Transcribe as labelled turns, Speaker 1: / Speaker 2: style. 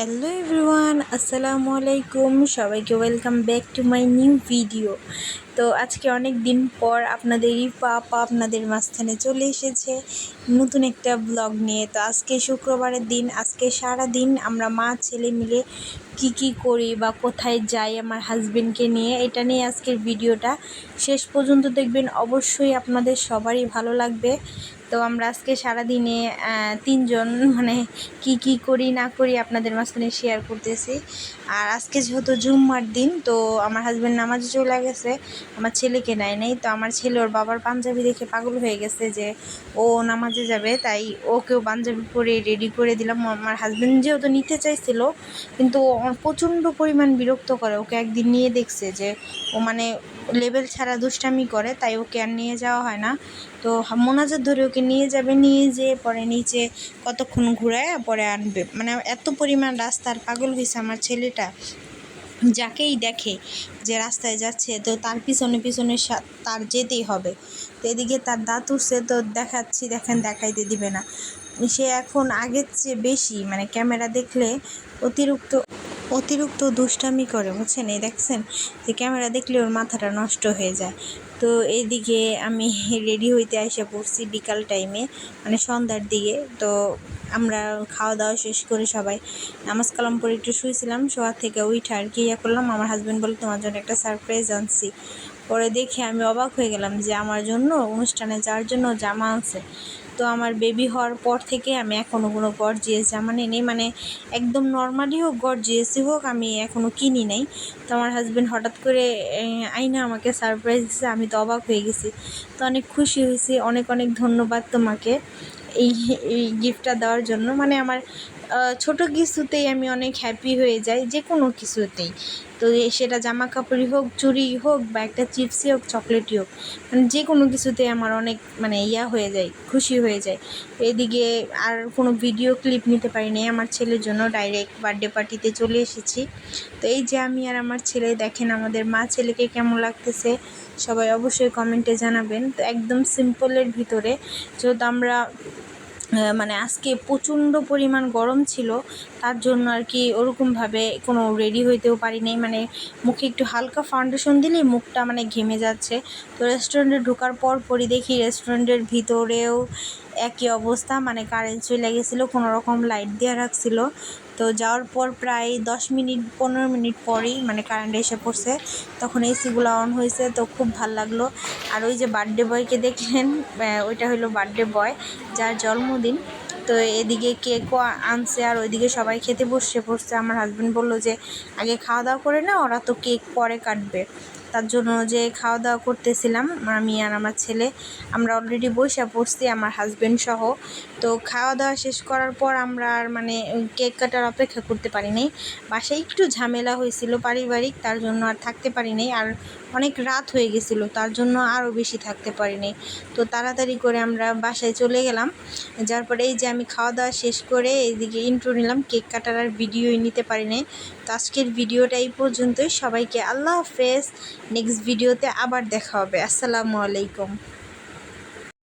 Speaker 1: Hello everyone, আসসালামু আলাইকুম। সবাইকে welcome back to my new video. তো আজকে অনেক দিন পর আপনাদেরই পাপা আপনাদের মাঝখানে চলে এসেছে নতুন একটা ব্লগ নিয়ে। তো আজকে শুক্রবারের দিন, আজকে সারা দিন আমরা মা, ছেলে মিলে কি কি করি বা কোথায় যাই আমার হাজবেন্ডকে নিয়ে, এটা নিয়ে আজকের ভিডিওটা। শেষ পর্যন্ত দেখবেন, অবশ্যই আপনাদের সবারই ভালো লাগবে। তো আমরা আজকে সারাদিনে তিনজন মানে কি কি করি না করি আপনাদের মাঝখানে শেয়ার করতেছি। আর আজকে যেহেতু জুম্মার দিন, তো আমার হাজব্যান্ড নামাজে চলে গেছে, আমার ছেলেকে নেয় নেই। তো আমার ছেলে ওর বাবার পাঞ্জাবি দেখে পাগল হয়ে গেছে যে ও নামাজে যাবে, তাই ওকেও পাঞ্জাবি পরে রেডি করে দিলাম। আমার হাজব্যান্ড যেহেতু নিতে চাইছিল, কিন্তু প্রচণ্ড পরিমাণ বিরক্ত করে। ওকে একদিন নিয়ে দেখছে যে ও মানে লেবেল ছাড়া দুষ্টামি করে, তাই ওকে আর নিয়ে যাওয়া হয় না। তো মোনাজার ধরে ওকে নিয়ে যাবে, নিয়ে যেয়ে পরে নিচে কতক্ষণ ঘুরায় পরে আনবে। মানে এত পরিমাণ রাস্তার পাগল হয়েছে আমার ছেলেটা, যাকেই দেখে যে রাস্তায় যাচ্ছে, তো তার পিছনে পিছনে তার যেতেই হবে। তো এদিকে তার দাঁত উঠছে তো দেখাচ্ছি, দেখেন দেখাইতে দিবে না। সে এখন আগের চেয়ে বেশি মানে ক্যামেরা দেখলে অতিরিক্ত অতিরিক্ত দুষ্টামি করে, বুঝছেন? এই দেখছেন? যে ক্যামেরা দেখলে ওর মাথাটা নষ্ট হয়ে যায়। তো এইদিকে আমি রেডি হইতে এসে পড়ছি বিকাল টাইমে মানে সন্ধ্যার দিকে। তো আমরা খাওয়া দাওয়া শেষ করে সবাই নামাজ কালাম পরে একটু শুয়েছিলাম শোয়ার থেকে উঠে আর কি ইয়া করলাম। আমার হাজব্যান্ড বলে তোমার জন্য একটা সারপ্রাইজ আনছি। পরে দেখে আমি অবাক হয়ে গেলাম যে আমার জন্য অনুষ্ঠানে যাওয়ার জন্য জামা আছে তো আমার বেবি হওয়ার পর থেকে আমি এখনও কোনো গর্জিয়াস জামা নিই মানে একদম নর্মালি হোক গর্জিয়াসই হোক, আমি এখনও কিনি নাই। তো আমার হাজব্যান্ড হঠাৎ করে আইনা আমাকে সারপ্রাইজ দিয়েছে আমি তো অবাক হয়ে গেছি। তো অনেক খুশি হয়েছি, অনেক অনেক ধন্যবাদ তোমাকে এই এই গিফটটা দেওয়ার জন্য। মানে আমার ছোট কিছুতেই আমি অনেক হ্যাপি হয়ে যাই যে কোনো কিছুতেই। তো সেটা জামা কাপড়ই হোক চুরি হোক বা একটা চিপসই হোক, চকলেটই হোক মানে যে কোনো কিছুতে আমার অনেক মানে ইয়া হয়ে যায়, খুশি হয়ে যায়। এদিকে আর কোনো ভিডিও ক্লিপ নিতে পারিনি, আমার ছেলের জন্য ডাইরেক্ট বার্থডে পার্টিতে চলে এসেছি। তো এই যে আমি আর আমার ছেলে, দেখেন আমাদের মা ছেলেকে কেমন লাগতেছে, সবাই অবশ্যই কমেন্টে জানাবেন। তো একদম সিম্পলের ভিতরে, যেহেতু আমরা মানে আজকে প্রচণ্ড পরিমাণ গরম ছিল, তার জন্য আর কি ওরকমভাবে কোনো রেডি হইতেও পারি নাই। মানে মুখে একটু হালকা ফাউন্ডেশন দিলেই মুখটা মানে ঘেমে যাচ্ছে। তো রেস্টুরেন্টে ঢোকার পর পরই দেখি রেস্টুরেন্টের ভিতরেও একই অবস্থা মানে কারেন্ট চলে গেছিল, কোনো রকম লাইট দেওয়া রাখছিল। তো যাওয়ার পর প্রায় দশ মিনিট, পনেরো মিনিট পরেই মানে কারেন্ট এসে পড়ছে। তখন এসিগুলো অন হয়েছে, তো খুব ভালো লাগল। আর ওই যে বার্থডে বয়কে দেখলেন ওইটা হলো বার্থডে বয় যার জন্মদিন। তো এদিকে কেকও আনছে, আর ওইদিকে সবাই খেতে বসে পড়ছে। আমার হাজব্যান্ড বলল যে, আগে খাওয়া দাওয়া করে না ওরা তো কেক পরে কাটবে। তার জন্য যে খাওয়া দাওয়া করতেছিলাম, আমি আর আমার ছেলে, আমরা অলরেডি বসে পড়ছি, আমার হাজব্যান্ড সহ। তো খাওয়া দাওয়া শেষ করার পর আমরা আর মানে কেক কাটার অপেক্ষা করতে পারিনি। বাসায় একটু ঝামেলা হয়েছিল পারিবারিক, তার জন্য আর থাকতে পারিনি। আর অনেক রাত হয়ে গেছিল, তার জন্য আরও বেশি থাকতে পারিনি। তো তাড়াতাড়ি করে আমরা বাসায় চলে গেলাম। যার পরে এই যে আমি খাওয়া দাওয়া শেষ করে এইদিকে ইন্ট্রো নিলাম, কেক কাটার আর ভিডিওই নিতে পারিনি। আজকের ভিডিওটা এই পর্যন্তই। সবাইকে আল্লাহ হাফেজ। নেক্সট ভিডিওতে আবার দেখা হবে। আসসালামু আলাইকুম।